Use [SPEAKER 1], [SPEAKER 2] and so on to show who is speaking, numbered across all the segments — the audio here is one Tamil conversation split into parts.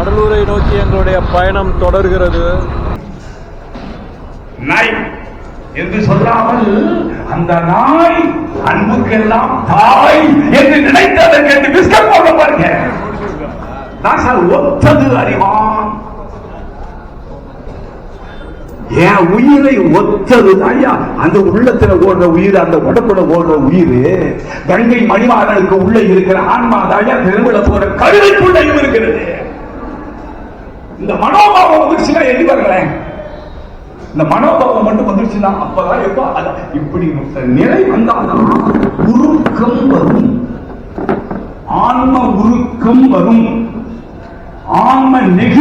[SPEAKER 1] கடலூரை நோக்கி எங்களுடைய பயணம் தொடர்கிறது.
[SPEAKER 2] நாய் என்று சொல்லாமல் அந்த நாய் அன்புக்கெல்லாம் தாய் என்று நினைத்ததற்கு என்று பிஸ்கட் போட பாருங்க. நான் சார் ஒத்தது அறிவான். என் உயிரை ஒத்தது ஐயா. அந்த உள்ளத்துல ஓடுற உயிர் அந்த உடம்புல ஓடுற உயிர் கங்கை மணிமாறனுக்கு உள்ள இருக்கிற ஆன்மா தாயா பெருவிழ போற கருவிக்குள்ளையும் இருக்கிறது. இந்த மனோபாவம் வந்துருச்சுன்னா எண்ணி பாருங்களேன். இந்த மனோபாவம் மட்டும் வந்துருச்சுன்னா அப்பதான் எப்ப? அத- இப்படி நிலை வந்தாதான் உருக்கம் வரும். ஆன்ம உருக்கம் வரும். ஆன்ம நெகி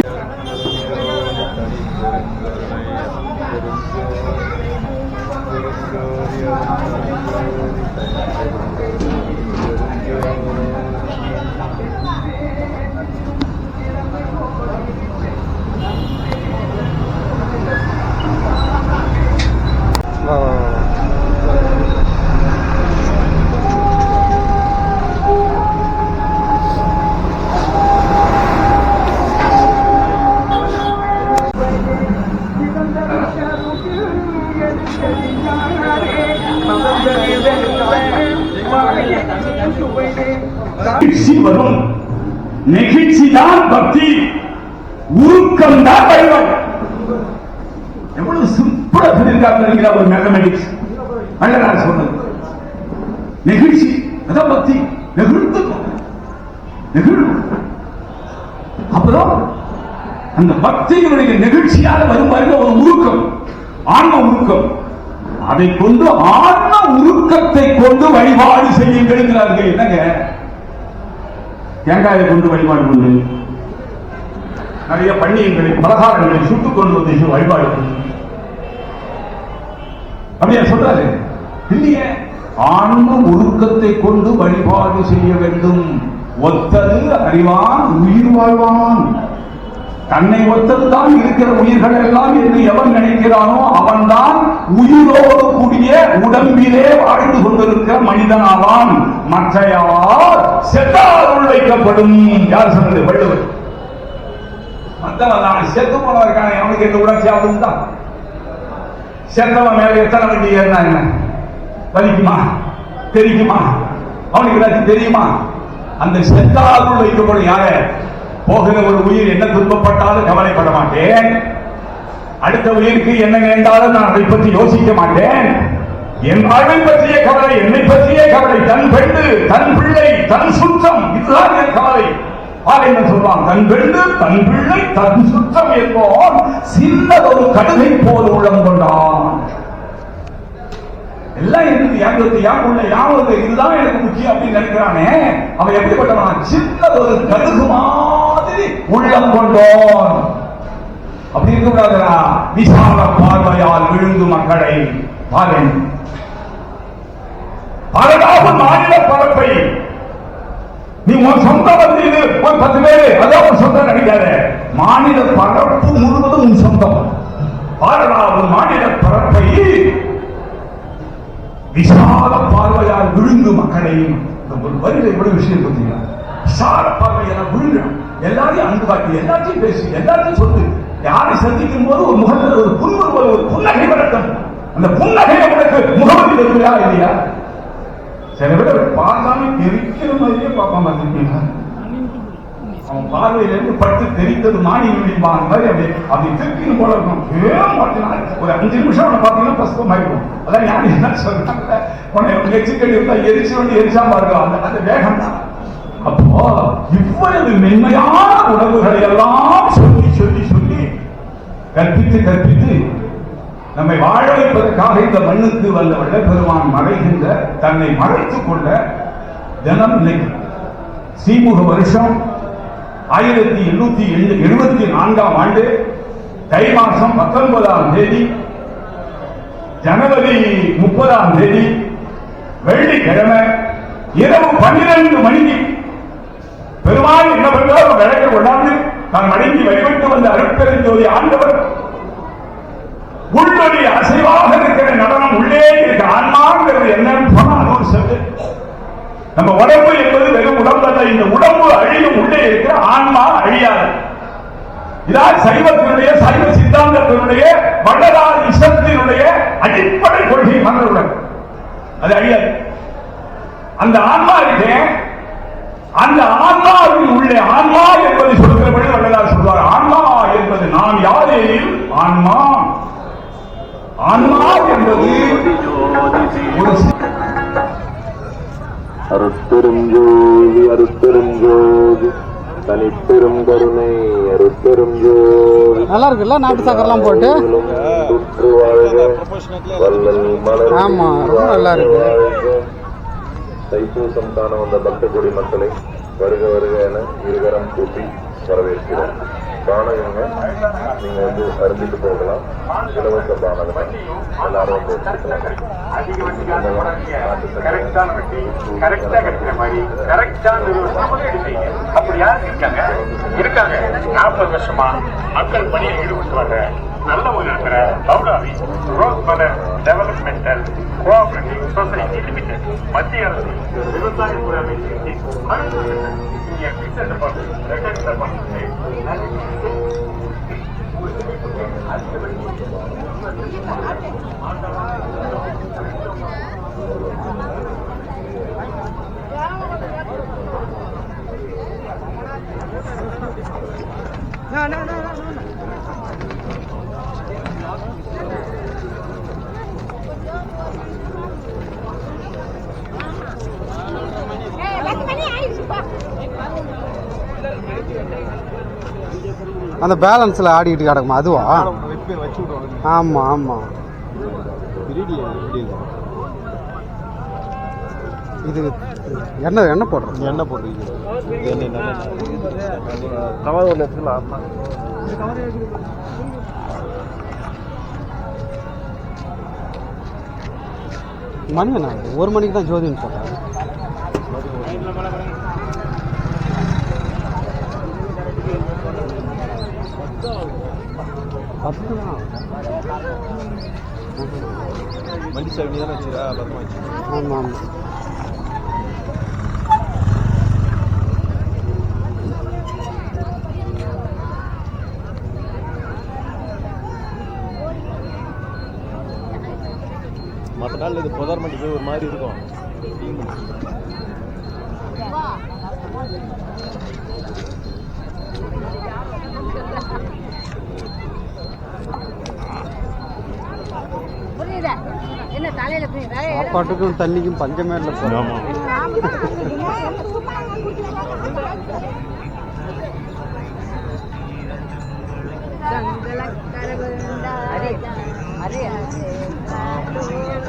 [SPEAKER 2] இருக்கிற ஒரு மேத்தமெட்டிக்ஸ் வள்ளலார் சொன்னது. நெகிழ்ச்சி அதான் பக்தி நெகிழ்ந்து நெகிழ்வு. அப்பதான் அந்த பக்தியினுடைய நெகிழ்ச்சியால வரும் வருகிற ஒரு உருக்கம். ஆன்ம உருக்கம். அதை கொண்டு ஆன்ம உருக்கத்தை கொண்டு வழிபாடு செய்யுங்கள் என்னங்க? தேங்காயை கொண்டு வழிபாடு கொண்டு நிறைய பண்டிகைகளை பலகாரங்களை சுட்டுக் கொண்டு வந்து வழிபாடு பண்ணு. அப்படியா சொல்றாரு இல்லையே ஆன்ம ஒழுக்கத்தை கொண்டு வழிபாடு செய்ய வேண்டும். ஒத்தது அறிவான் உயிர் வாழ்வான். தன்னை ஒத்ததுதான் இருக்கிற உயிர்கள் எல்லாம் என்று எவன் நினைக்கிறானோ அவன்தான் உயிரோடு கூடிய உடம்பிலே வாழ்ந்து கொண்டிருக்கிற மனிதனாவான். மற்றையார் செத்தால் வைக்கப்படும் யார் சொன்னது? வள்ளுவர். மத்தவன் நான் செத்து போனவன் அவனுக்கு எந்த உணர்ச்சியாவது உண்டா செத்தவன் மேல எத்தனை வண்டி ஏறினா என்ன வலிக்குமா? தெரிக்குமா அவனுக்கு ஏதாச்சும் தெரியுமா? அந்த செத்தாருள் வைக்கப்படும் யார? போகிற ஒரு உயிர் என்ன துன்பப்பட்டாலும் கவலைப்பட மாட்டேன். அடுத்த உயிருக்கு என்ன வேண்டாலும் நான் அதை பற்றி யோசிக்க மாட்டேன். என் வாழ்வை பற்றிய கவலை என்னை பற்றிய கவலை தன் பெண்டு தன் பிள்ளை தன் சுற்றம் இதுதான் என் கவலை. என்ன சொல்றான் தன் பெண்டு தன் பிள்ளை தன் சுற்றம் என்போம் சின்ன ஒரு கடுகை போல் உள்ளம் கொண்டான். எல்லாம் இருக்குது யாருக்கு யாருக்குள்ள யாவது இதுதான் எனக்கு முக்கியம் அப்படின்னு நினைக்கிறானே. அவன் எப்படிப்பட்டவன்? சின்ன ஒரு கடுகு மாதிரி உள்ளம் கொண்டோன். அப்படி இருக்கக்கூடாதுடா. விசால பார்வையால் விழுந்து மக்களை பாருங்க பரடாக மாநில பரப்பை நீ உன் சொந்த வந்து இது ஒரு பத்து பேரு. அதான் உன் சொந்தம் நினைக்காத மாநில பரப்பு முழுவதும் உன் சொந்தம். பாரடா மாநில பரப்பை விசால பார்வையால் விழுந்து மக்களையும் இந்த ஒரு வரியில எவ்வளவு விஷயம் பார்த்தீங்களா விசால பார்வையால் விழுங்கணும். எல்லாரையும் அன்பு காட்டி எல்லாத்தையும் பேசி எல்லாத்தையும் சொல்லு. யாரை சந்திக்கும் போது ஒரு முகத்தில் ஒரு புன்முறுவல் ஒரு புன்னகை வரட்டும் அந்த புன்னகை அவனுக்கு முகவரி இருக்கிறா இல்லையா? சில பேர் பார்த்தாலே தெரிக்கிற மாதிரியே பார்ப்பான் பார்த்திருக்கீங்களா அவன் பார்வையில இருந்து பட்டு தெரித்தது மாடி விழிப்பான் மாதிரி அப்படி அப்படி திருப்பின்னு போல இருக்கும். ஏன் பார்த்தீங்கன்னா ஒரு அஞ்சு நிமிஷம் அவனை பார்த்தீங்கன்னா பசுப்பம் ஆயிடும் அதான் யாரு என்ன சொல்றாங்க? உன்னை எச்சிக்கடி இருந்தா எரிச்சு வந்து எரிச்சா பாருங்க அந்த அந்த வேகம் தான் அப்போ இவ்வளவு மென்மையான உணர்வுகளை எல்லாம் சொல்லி சொல்லி சொல்லி கற்பித்து கற்பித்து நம்மை வாழ வைப்பதற்காக இந்த மண்ணுக்கு வந்தவர்கள் பெருமான் மறைகின்ற தன்னை மறைத்துக் கொள்ள தினம் இன்னைக்கு. சீமுக வருஷம் ஆயிரத்தி எண்ணூத்தி எழுபத்தி நான்காம் ஆண்டு தை மாசம் பத்தொன்பதாம் தேதி ஜனவரி முப்பதாம் தேதி வெள்ளிக்கிழமை இரவு பன்னிரண்டு மணிக்கு பெருமாள் என்ன பண்றார் விளக்க கொண்டாந்து தான் மடங்கி வழிபட்டு வந்த அருட்பெருஞ்சோதி ஆண்டவர் உள்ளொலி அசைவாக இருக்கிற நடனம் உள்ளே இருக்க. ஆன்மாங்கிறது என்னன்னு சொன்னா அது ஒரு சப்ஜெக்ட் நம்ம உடம்பு என்பது வெறும் உடம்பு இந்த உடம்பு அழியும் உள்ளே இருக்கிற ஆன்மா அழியாது. இதான் சைவத்தினுடைய சைவ சித்தாந்தத்தினுடைய வள்ளலார் இசத்தினுடைய அடிப்படை கொள்கை மன்னருடன். அது அழியாது. அந்த ஆன்மா இருக்கே. அந்த ஆன்மாவின் உள்ளே ஆன்மா என்பதை சொல்கிறபடி வள்ளலார் சொல்வார். ஆன்மா என்பது நான் யாரேயும் ஆன்மா. ஆன்மா என்பது ஒரு
[SPEAKER 3] அருட்பெரும் ஜோதி. தனிப்பெரும் கருணை அருட்பெரும் ஜோதி.
[SPEAKER 4] நல்லா இருக்குல்ல நாட்டு சக்கரெல்லாம் போட்டு? ஆமா, ரொம்ப நல்லா இருக்கு.
[SPEAKER 3] தைப்பூசம் காண வந்த பக்த கொடி மக்களை வருக வருக என இருகரம் கூப்பி வரவேற்கிறோம். பானகங்க நீங்க வந்து அருந்திட்டு போகலாம். இலவச பானகம் எல்லாரும்
[SPEAKER 5] அப்படி யாரு இருக்காங்க இருக்காங்க நாற்பது வருஷமா மக்கள் பணியில் ஈடுபட்டு வர்ற நல்ல ஒரு இருக்கிற பவுடாவி ரோஸ் மலர் டெவலப்மெண்டல் கோஆபரேட்டிவ் சொசைட்டி லிமிடெட் மத்திய அரசு விவசாய துறை அமைச்சர் நீங்க பிக்சர் டெபாசிட் ரெக்கர்ட் டெபாசிட்
[SPEAKER 6] ஏய், பத்து மணி ஆயிடுச்சுப்பா
[SPEAKER 4] அந்த பேலன்ஸ்ல ஆடிக்கிட்டு கிடக்குமா? அதுவா? ஆமா ஆமா. இது என்ன என்ன போடுறது?
[SPEAKER 1] என்ன போடுறீங்க.
[SPEAKER 4] மணி என்ன? ஒரு மணிக்கு தான் ஜோதின்னு சொல்றாங்க பத்து தான்
[SPEAKER 1] வண்டி சாவி தானே வச்சுரா பத்திரமா வச்சு
[SPEAKER 4] ஆமாம் ஆமாம்
[SPEAKER 1] மற்ற நாள் இது புதர் மண்டி ஒரு மாதிரி இருக்கும்.
[SPEAKER 4] சாப்பாட்டுக்கும் தண்ணிக்கும் பஞ்சமே இல்லை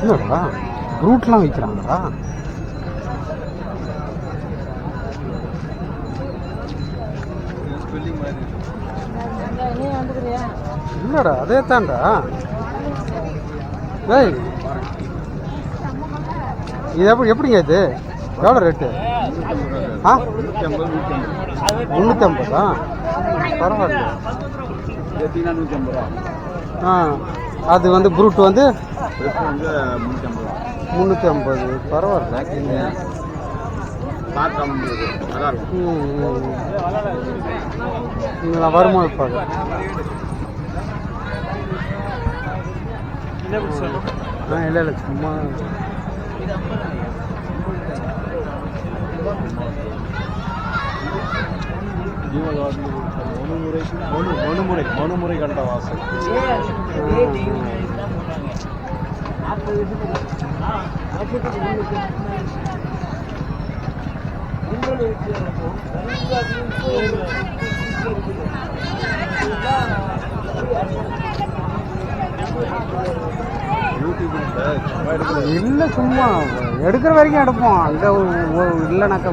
[SPEAKER 4] என்னடா? ரூட்லாம்
[SPEAKER 6] வந்துக்கிறியா
[SPEAKER 4] இல்லடா அதே தான்டா. ஏய் இது எப்படி எப்படிங்க இது? எவ்வளோ ரேட்டு ஆ? முந்நூற்றி ஐம்பதா பரவாயில்ல ஆ. அது வந்து ப்ரூட் வந்து முந்நூற்றி ஐம்பது பரவாயில்ல ம், நான் வரும்போது ஆ இல்லை இல்லை சும்மா
[SPEAKER 1] மனுமுறை மனு மனுமுறை மனுமுறை கண்ட வாசல்
[SPEAKER 4] இல்லை சும்மா எடுக்கிற வரைக்கும் எடுப்போம். அங்கே இல்லைனாக்கா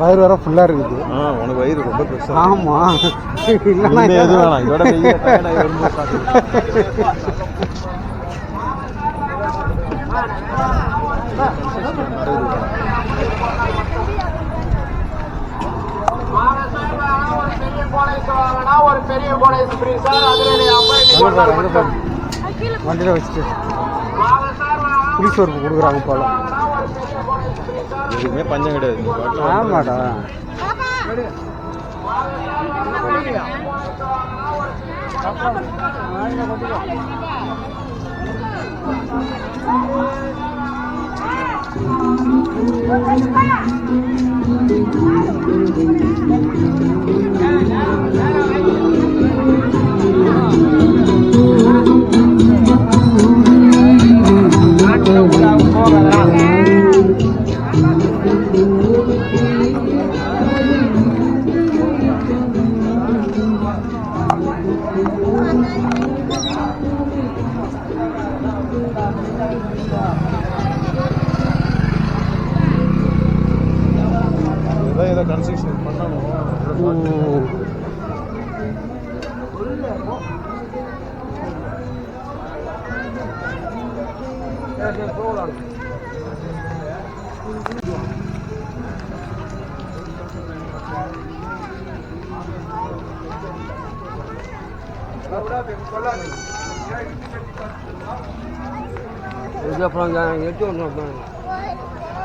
[SPEAKER 4] வயிறு வர ஃபுல்லாக இருக்குது.
[SPEAKER 1] ஆ உனக்கு வயிறு ரொம்ப பெருசா
[SPEAKER 4] ஆமா. இல்லைன்னா
[SPEAKER 1] எதுவும் வேணாம். இதோட வெயில tired ஆகி வரும்போது சாப்பிடு.
[SPEAKER 5] ஒரு பெரிய கோடை ஃப்ரீ சார்
[SPEAKER 4] அங்கே பாரு அங்கே பாரு வண்டியில் வச்சுட்டு. புளி சோறு கொடுக்குறாங்க போல.
[SPEAKER 1] எதுவுமே பஞ்சம் கிடையாது. வந்து
[SPEAKER 4] ஆமாடா
[SPEAKER 1] ஏதோ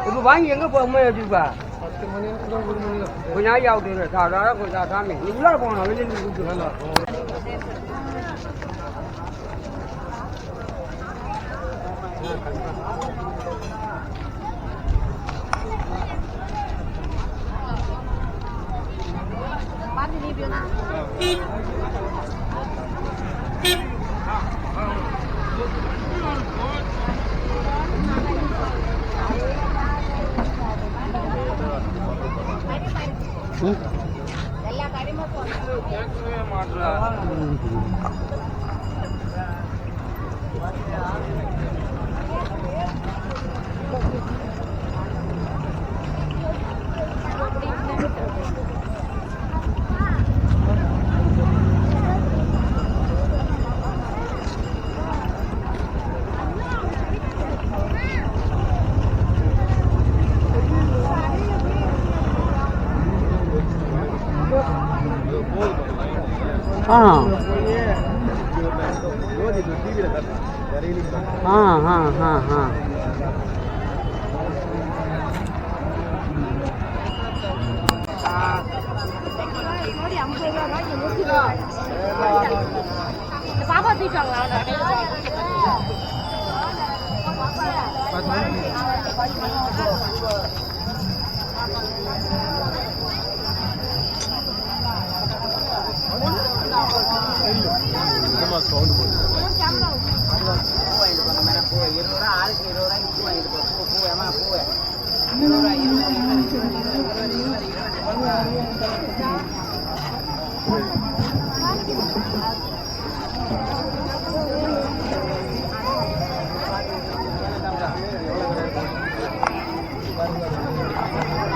[SPEAKER 7] இப்போ வாங்கி எங்கே போய் அம்மா வச்சுருப்பா கொஞ்சம் நாளைக்கு ஆகுது சாப்பிடா கொஞ்சம் சாமி நீ உள்ளார போகணும் வெளியே நின்று கூப்பிட்டு நல்லா ஆ ஆ ஆ ஆ ஆ
[SPEAKER 6] பாப்பா தூக்கிட்டாங்களா
[SPEAKER 1] என்னமா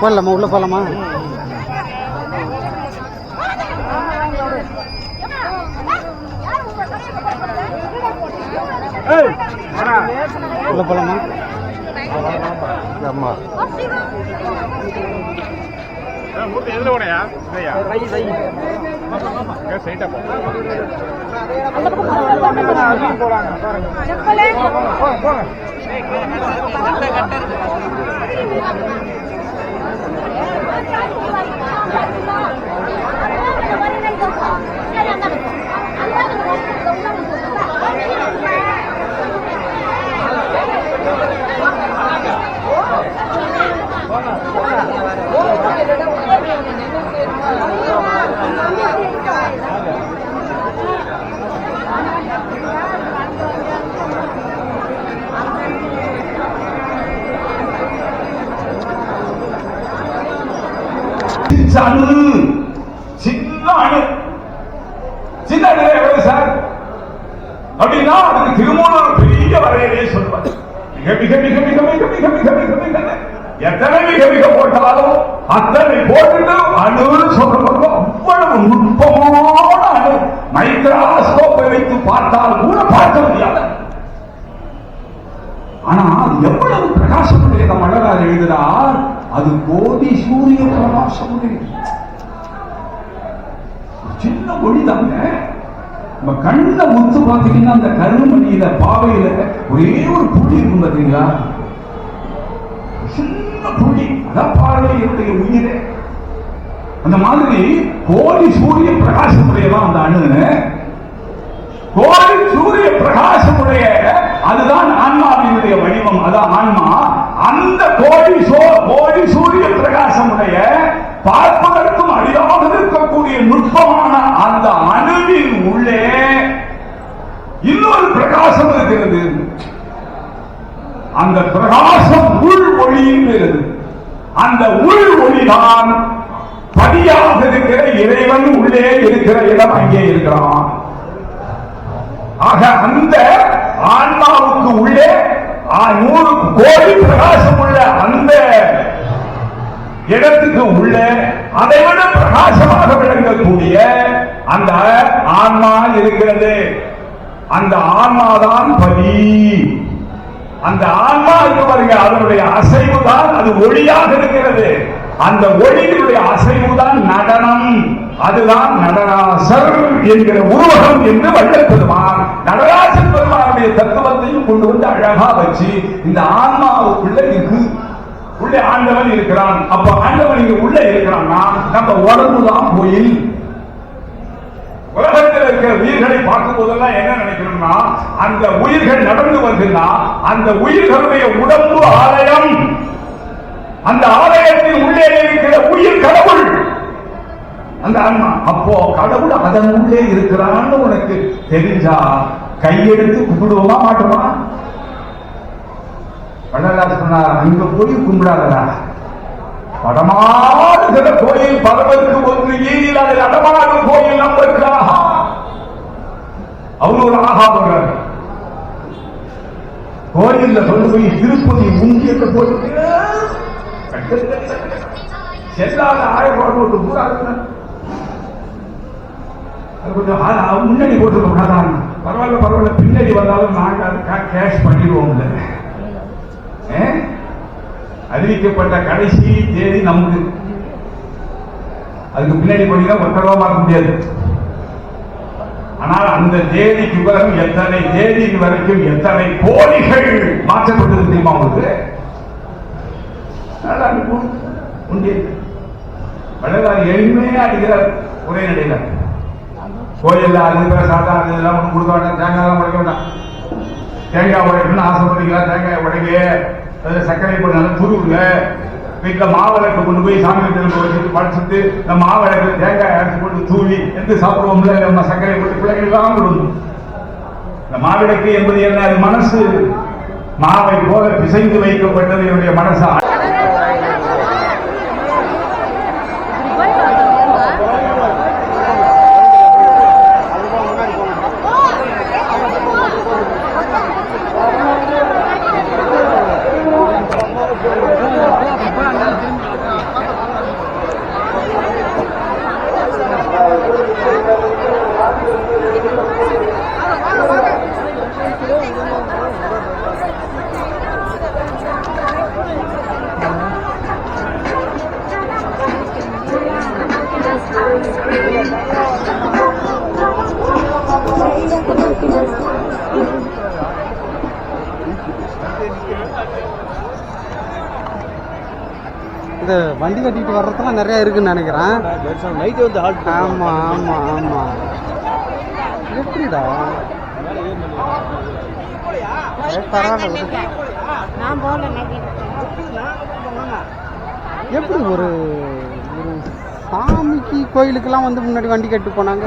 [SPEAKER 4] போடலாமா உள்ள போகலாமா உள்ள போகலாமா ஆமா
[SPEAKER 5] மூர்த்தி எதுல போனையா? இல்லையா ஸ்ட்ரைட்டா போ.
[SPEAKER 2] சடு சின்ன சின்ன அணு சின்ன அணு எவ்வளவு சார் அப்படின்னா அதுக்கு திருமூலர் பெரிய வரையறையை சொல்வார் மிக மிக மிக மிக மிக மிக மிக மிக மிக எத்தனை மிக மிக போட்டாலும் அத்தனை போட்டுட்டு அணுன்னு சொல்றவங்க அவ்வளவு நுட்பமான அணு மைக்ராஸ்கோப்பை வைத்து பார்த்தால் கூட பார்க்க முடியாது ஆனா அது எவ்வளவு பிரகாசமுடைய மலரால் எழுதுகிறார் அது கோடி சூரிய பிரகாசமுடைய சின்ன ஒளிதாங்க. நம்ம கண்ணுல முத்து பார்த்தீங்கன்னா அந்த கருமணியில பாவையில ஒரே ஒரு புள்ளி இருக்கும் பார்த்தீங்களா சின்ன புள்ளி. அதான் பார்வையுடைய உயிரே. அந்த மாதிரி கோடி சூரிய பிரகாசமுடையதான் அந்த அணு கோடி சூரிய பிரகாசமுடைய அதுதான் ஆன்மாவினுடைய வடிவம். அதான் ஆன்மா. அந்த கோடி சோ கோடி சூரிய பிரகாசமுடைய பார்ப்பதற்கும் அரிதாக இருக்கக்கூடிய நுட்பமான அந்த அணுவின் உள்ளே இன்னொரு பிரகாசம் இருக்கிறது. அந்த பிரகாசம் உள் ஒளியின் அந்த உள் ஒளிதான் பதியாக இருக்கிற இறைவன் உள்ளே இருக்கிற இடம் அங்கே இருக்கிறான். ஆக அந்த ஆன்மாவுக்கு உள்ளே நூறு கோடி பிரகாசம் உள்ள அந்த இடத்துக்கு உள்ள அதை விட பிரகாசமாக விளங்கக்கூடிய அந்த ஆன்மா இருக்கிறது. அந்த ஆன்மாதான் பதி அந்த ஆன்மா இருக்கு பாருங்க அதனுடைய அசைவு தான் அது ஒளியாக இருக்கிறது. அந்த ஒளியினுடைய அசைவு தான் நடனம். அதுதான் நடனாசர் என்கிற உருவகம் என்று வள்ளல் பெருமான் நடராஜன் பெருமானுடைய தத்துவத்தையும் கொண்டு வந்து அழகா வச்சு இந்த ஆன்மாவுக்குள்ள இருக்கு உள்ளே ஆண்டவன் இருக்கிறான். அப்ப ஆண்டவன் இங்க உள்ள இருக்கிறான்னா நம்ம உடம்புதான் கோயில். உலகத்தில் இருக்கிற உயிர்களை பார்க்கும் போதெல்லாம் என்ன நினைக்கிறோம்னா அந்த உயிர்கள் நடந்து வருதுன்னா அந்த உயிர்களுடைய உடம்பு ஆலயம். அந்த ஆலயத்தின் உள்ளே இருக்கிற உயிர் கடவுள். அந்த ஆன்மா. அப்போ கடவுள் அதன் உள்ளே இருக்கிறான்னு உனக்கு தெரிஞ்சா கையெடுத்து கும்பிடுவோமா மாட்டோமா? வள்ளலார் சொன்னார் அங்க போய் கும்பிடாதடா. படமாடுகிற கோயில் பரவருக்கு ஒன்று ஈரில் அதில் அடமாடும் கோயில் நம்மளுக்கு ஆஹா அவங்க ஒரு ஆஹா போடுறாரு. கோயில்ல கொண்டு போய் திருப்பதி முந்தியத்தை போட்டு செல்லாத ஆயிரம் ஒரு பூரா இருக்குன்னா. கொஞ்சம் முன்னாடி போட்டுருக்கோம் அதான் பரவாயில்ல பரவாயில்ல பின்னாடி வந்தாலும் நாங்கள் அதுக்காக கேஷ் பண்ணிடுவோம்ல. அறிவிக்கப்பட்ட கடைசி தேதி நமக்கு. அதுக்கு பின்னாடி போனீங்கன்னா ஒத்த ரூபா முடியாது. ஆனால் அந்த தேதிக்கு பிறகு எத்தனை தேதி வரைக்கும் எத்தனை கோடிகள் மாற்றப்பட்டது தெரியுமா உங்களுக்கு? நல்லா இருக்கும் போ- வள்ளலார் எளிமையா அடிக்கிறார் ஒரே கோயில்ல அது பேர் சாத்தா அது இதெல்லாம் ஒண்ணு கொடுக்க வேண்டாம். தேங்காய் உடைக்க வேண்டாம். தேங்காய் உடைக்கணும்னு ஆசைப்படுறீங்களா? தேங்காய் உடைக்க அதுல சர்க்கரை போட்டு துருவுங்க வீட்டுல மாவிளக்கு கொண்டு போய் சாமி திரும்ப வச்சுட்டு படைச்சிட்டு இந்த மாவிளக்கு தேங்காய் அரைச்சு போட்டு தூவி எடுத்து சாப்பிடுவோம்ல? நம்ம சர்க்கரை போட்டு பிள்ளைகளுக்கெல்லாம் கொடுக்கணும் இந்த மாவிளக்கு என்பது என்ன மனசு. மாவை போல பிசைந்து வைக்கப்பட்டது என்னுடைய மனசு
[SPEAKER 4] இந்த வண்டி கட்டிட்டு வர்றதுலாம் நிறைய இருக்குன்னு நினைக்கிறேன்.
[SPEAKER 1] நைட்டு வந்து ஹால்ட்
[SPEAKER 4] ஆமா ஆமா ஆமா. எப்படிடா? பரவாயில்ல எப்படி ஒரு ஒரு சாமிக்கு கோயிலுக்கெல்லாம் வந்து முன்னாடி வண்டி கட்டு போனாங்க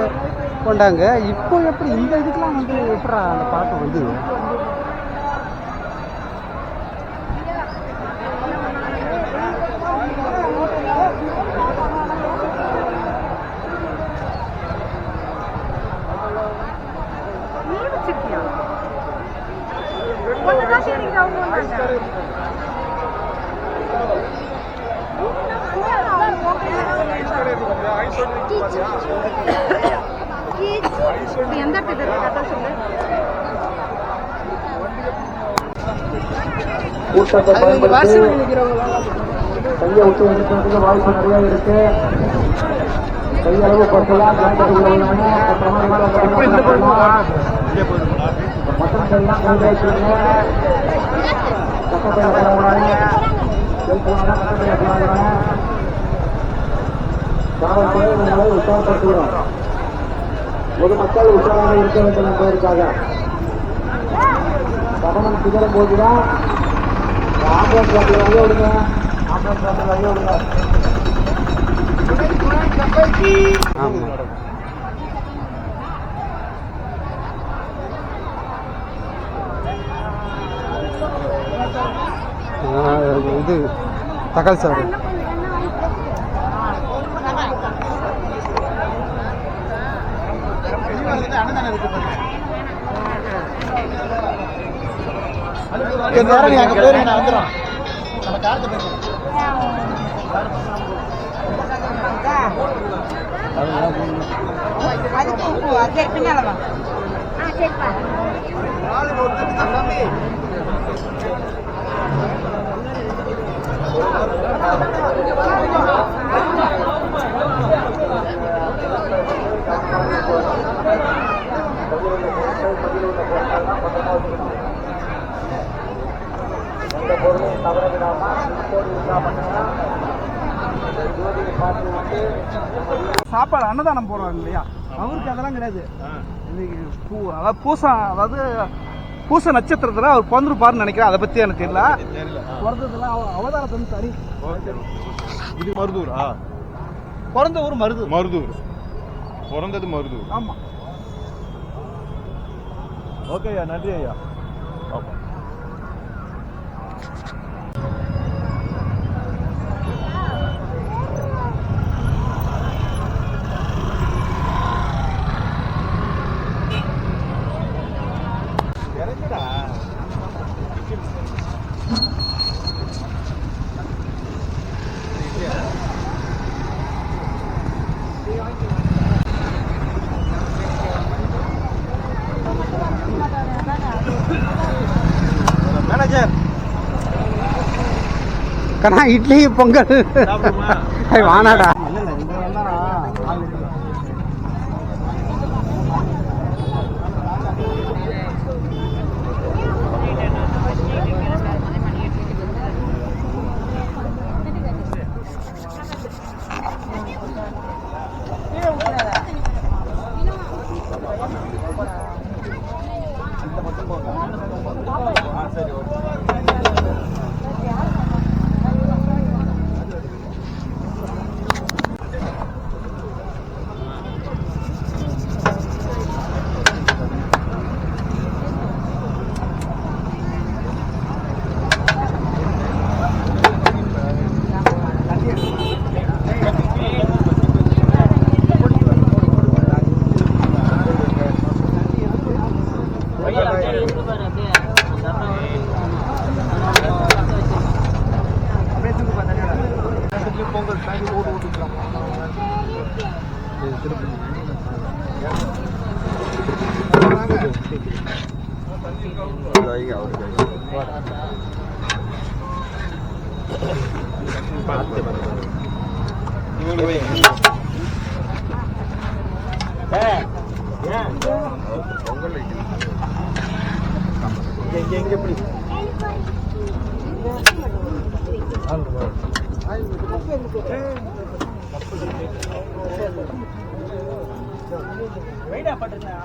[SPEAKER 4] கொண்டாங்க? இப்போ எப்படி இந்த இதுக்கெல்லாம் வந்து எப்படா அந்த பழக்கம் வந்து
[SPEAKER 6] எந்த கதை சொல்லு
[SPEAKER 8] கூட்டத்தை பயன்படுத்தி கையை விட்டு எடுக்கிறதுக்கு வாய்ப்பு நிறைய இருக்கு கையளவு பசலாம் மக்கள் காவல்துறை உற்சாகப்படுத்துகிறோம் பொதுமக்கள் உற்சாகமாக இருக்க வேண்டும் என்பதற்காக கவனம் சிதறும் போதுதான் ஆம்புலன்ஸ் காட்டில் வழிய விடுங்க ஆம்புலன்ஸ் காட்டில் வழிய விடுங்க
[SPEAKER 4] ஆமாம் இது தக்காளி சாதம்
[SPEAKER 6] அதுக்கு உப்பு சரி பின்னால வா ஆ சரிப்பா
[SPEAKER 8] எந்த பொருளையும் தவற
[SPEAKER 9] சாப்பாடு அன்னதானம் போடுறாங்க இல்லையா? அவருக்கு அதெல்லாம் கிடையாது. இன்னைக்கு பூ அதாவது பூசம் அதாவது பூச நட்சத்திரத்தில் அவர் பிறந்திருப்பாருன்னு நினைக்கிறேன். அதை பற்றி எனக்கு தெரியல. பிறந்ததுலாம் அவ- அவதாரத்தை வந்து தனி.
[SPEAKER 1] இது மருதூரா?
[SPEAKER 9] பிறந்த ஊர் மருது
[SPEAKER 1] மருதூர். பிறந்தது மருதூர்.
[SPEAKER 9] ஆமாம்
[SPEAKER 1] ஓகே ஐயா. நன்றி ஐயா.
[SPEAKER 4] கண்ணா இட்லி பொங்கல். வானாடா.
[SPEAKER 9] எங்க எங்க எப்படி வெயிட்டா பட்டுருந்தேன்